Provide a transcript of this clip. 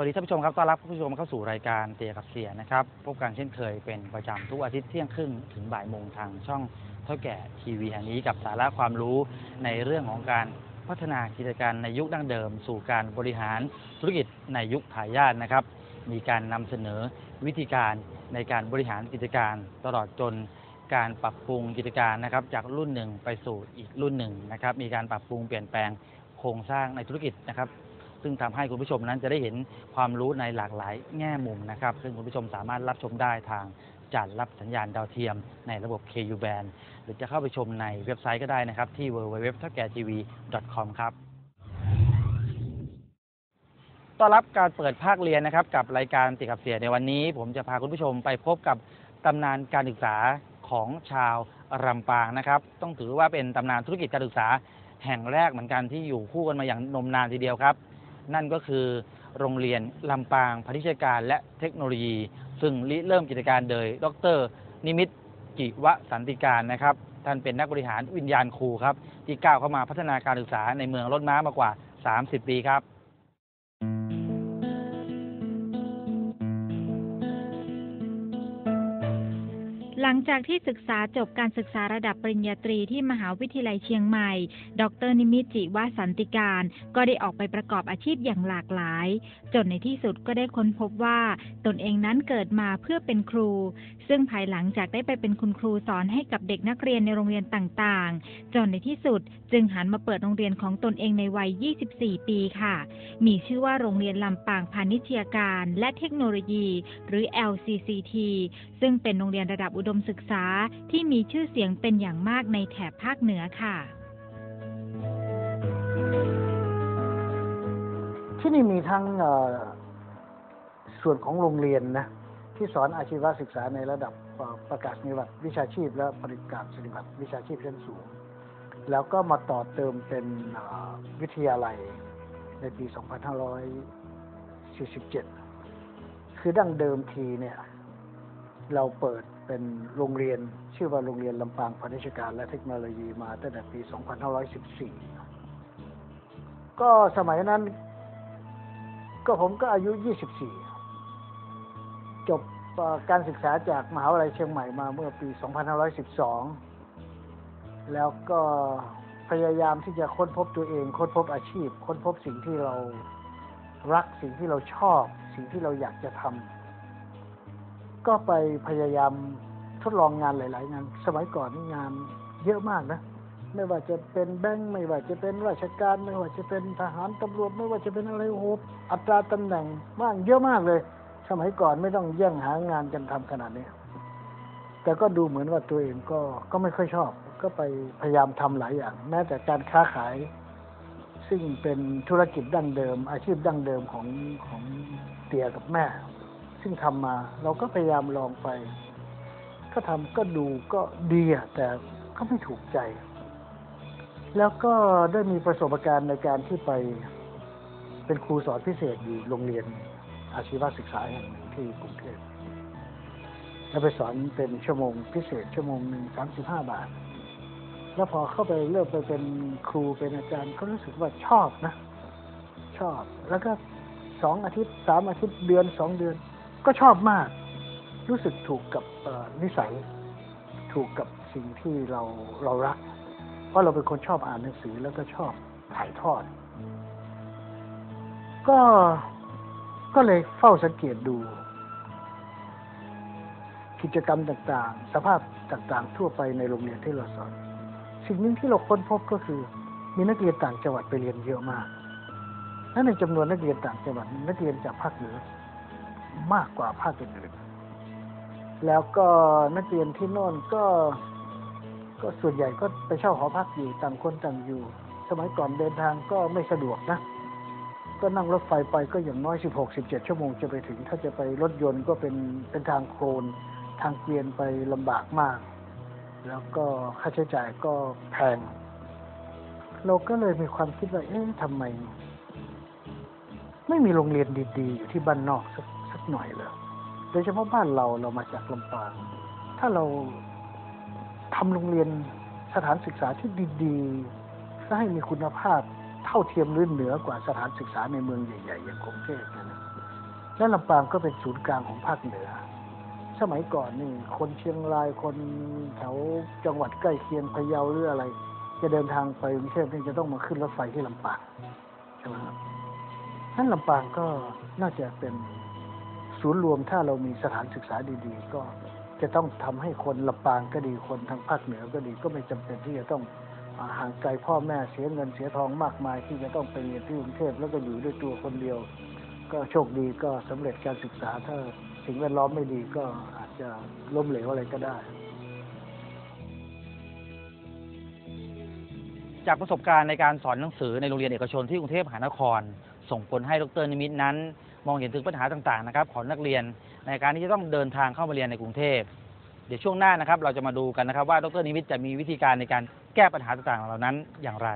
วัสดีท่านผู้ชมครับต้อนรับผู้ชมเข้าสู่รายการเตียกับเสียนะครับ พบกันเช่นเคยเป็นประจำทุกอาทิตย์เที่ยงครึ่งถึงบ่ายโมงทางช่องเท่าแก่ทีวีแห่งนี้กับสาระความรู้ในเรื่องของการพัฒนากิจการในยุคดั้งเดิม สู่การบริหารธุรกิจในยุคทายาทนะครับ มีการนำเสนอวิธีการในการบริหารกิจการตลอดจนการปรับปรุงกิจการนะครับ จากรุ่นหนึ่งไปสู่อีกรุ่นหนึ่งนะครับ มีการปรับปรุงเปลี่ยนแปลงโครงสร้างในธุรกิจนะครับ ซึ่งทำให้คุณผู้ชมนั้นจะได้เห็นความรู้ในหลากหลายแง่มุมนะครับ ซึ่งคุณผู้ชมสามารถรับชมได้ทางจานรับสัญญาณดาวเทียมในระบบ KU band หรือจะเข้าไปชมในเว็บไซต์ก็ได้นะครับ ที่ www t a k a t v com ครับต้อนรับการเปิดภาคเรียนนะครับ กับรายการติดกับเสียในวันนี้ ผมจะพาคุณผู้ชมไปพบกับตำนานการศึกษาของชาวลำปางนะครับ ต้องถือว่าเป็นตำนานธุรกิจการศึกษาแห่งแรกเหมือนกันที่อยู่คู่กันมาอย่างนมนานทีเดียวครับ นั่นก็คือโรงเรียนลำปางพาณิชยการและเทคโนโลยี ซึ่งริเริ่มกิจการโดย ดร นิมิตกิวสันติการนะครับ ท่านเป็นนักบริหารวิญญาณครูครับ ที่ก้าวเข้ามาพัฒนาการศึกษาในเมืองรถม้ามากว่า 30 ปีครับ หลังจากที่ศึกษาจบการศึกษาระดับปริญญาตรีที่มหาวิทยาลัยเชียงใหม่ ดรนิมิตจิวสันติการ ก็ได้ออกไปประกอบอาชีพอย่างหลากหลาย จนในที่สุดก็ได้ค้นพบว่าตนเองนั้นเกิดมาเพื่อเป็นครู ซึ่งภายหลังจากได้ไปเป็นคุณครูสอนให้กับเด็กนักเรียนในโรงเรียนต่างๆ จนในที่สุดจึงหันมาเปิดโรงเรียนของตนเองในวัย 24 ปีค่ะ มีชื่อว่าโรงเรียนลำปางพาณิชยการ และเทคโนโลยี หรือ LCCT ซึ่งเป็นโรงเรียนระดับอุดมศึกษาที่มีชื่อเสียงเป็นอย่างมากในแถบภาคเหนือค่ะที่นี่มีทั้งส่วนของโรงเรียนนะที่สอนอาชีวศึกษาในระดับประกาศนียบัตรวิชาชีพ และผลิตการศิริบัตรวิชาชีพชั้นสูง แล้วก็มาต่อเติมเป็นวิทยาลัยในปี 2547 คือดั้งเดิมทีเนี่ย เราเปิด เป็นโรงเรียนชื่อว่าโรงเรียนลำปางพาณิชยการและเทคโนโลยีมาตั้งแต่ปี 2514 ก็สมัยนั้น ก็ผมก็อายุ 24 จบการศึกษาจากมหาวิทยาลัยเชียงใหม่มาเมื่อปี 2512 แล้วก็พยายามที่จะค้นพบตัวเอง ค้นพบอาชีพ ค้นพบสิ่งที่เรารักสิ่งที่เราชอบ สิ่งที่เราอยากจะทำ ก็ไปพยายามทดลองงานหลาย ๆ งาน สมัยก่อนงานเยอะมากนะ ไม่ว่าจะเป็นแบงค์ไม่ว่าจะเป็นราชการ ไม่ว่าจะเป็นทหารตำรวจ ไม่ว่าจะเป็นอะไรโอ้โหอัตราตำแหน่งมากเยอะมากเลย สมัยก่อนไม่ต้องแย่งหางานกันทำขนาดนี้ แต่ก็ดูเหมือนว่าตัวเองก็ก็ไม่ค่อยชอบ ก็ไปพยายามทำหลายอย่าง แม้แต่การค้าขาย ซึ่งเป็นธุรกิจดั้งเดิม อาชีพดั้งเดิมของของเตี่ยกับแม่ ซึ่งทำมา เราก็พยายามลองไป ก็ทำก็ดูก็ดีอะแต่ก็ไม่ถูกใจ แล้วก็ได้มีประสบการณ์ในการที่ไปเป็นครูสอนพิเศษอยู่โรงเรียนอาชีวศึกษาแห่งหนึ่งที่กรุงเทพแล้วไปสอนเป็นชั่วโมงพิเศษชั่วโมงหนึ่งสามสิบห้าบาท แล้วพอเข้าไปเริ่มไปเป็นครูเป็นอาจารย์ก็รู้สึกว่าชอบนะ ชอบ แล้วก็สองอาทิตย์สามอาทิตย์เดือนสองเดือน ก็ชอบมาก รู้สึกถูกกับนิสัย ถูกกับสิ่งที่เราเรารัก เพราะเราเป็นคนชอบอ่านหนังสือแล้วก็ชอบถ่ายทอด ก็ก็เลยเฝ้าสังเกตดู กิจกรรมต่างๆ สภาพต่างๆ ทั่วไปในโรงเรียนที่เราสอน สิ่งหนึ่งที่เราค้นพบก็คือ มีนักเรียนต่างจังหวัดไปเรียนเยอะมากและในจำนวนนักเรียนต่างจังหวัดนักเรียนจากภาคเหนือ มากกว่าภาคอื่นๆแล้วก็นักเรียนที่โน่นก็ ก็ส่วนใหญ่ก็ไปเช่าหอพักอยู่ต่างคนต่างอยู่ สมัยก่อนเดินทางก็ไม่สะดวกนะ ก็นั่งรถไฟไปก็อย่างน้อย 16 17 ชั่วโมงจะไปถึง ถ้าจะไปรถยนต์ก็เป็นเป็นทางโคลนทางเกวียนไปลำบากมาก แล้วก็ค่าใช้จ่ายก็แพง เราก็เลยมีความคิดว่า เอ๊ะทำไม ไม่มีโรงเรียนดี ๆ อยู่ที่บ้านนอกสักสัก หน่อยเลยโดยเฉพาะบ้านเราเรามาจากลำปาง ถ้าเราทำโรงเรียนสถานศึกษาที่ดีๆและให้มีคุณภาพเท่าเทียมหรือเหนือกว่าสถานศึกษาในเมืองใหญ่ ๆ อย่างกรุงเทพนะและลำปางก็เป็นศูนย์กลางของภาคเหนือ สมัยก่อนนี่คนเชียงรายคนแถวจังหวัดใกล้เคียงพะเยาหรืออะไร จะเดินทางไปกรุงเทพนี่จะต้องมาขึ้นรถไฟที่ลำปางใช่ไหมครับท่านลำปางก็น่าจะเป็น ศูนย์รวมถ้าเรามีสถานศึกษาดีๆ ก็จะต้องทำให้คนลำปางก็ดีคนทางภาคเหนือก็ดี ก็ไม่จำเป็นที่จะต้องอห่างไกลพ่อแม่เสียเงินเสียทองมากมาย ที่จะต้องไปเรียนที่กรุงเทพแล้วก็อยู่ด้วยตัวคนเดียว ก็โชคดีก็สำเร็จการศึกษาถ้าสิ่งแวดล้อมไม่ดีก็อาจจะล้มเหลวอะไรก็ได้ จากประสบการณ์ในการสอนหนังสือในโรงเรียนเอกชนที่กรุงเทพมหานคร ส่งผลให้ดรนิมิตนั้น มองเห็นถึงปัญหาต่างๆนะครับของนักเรียนในการที่จะต้องเดินทางเข้ามาเรียนในกรุงเทพ เดี๋ยวช่วงหน้านะครับเราจะมาดูกันนะครับว่าดรนิมิตจะมีวิธีการในการแก้ปัญหาต่างๆเหล่านั้นอย่างไร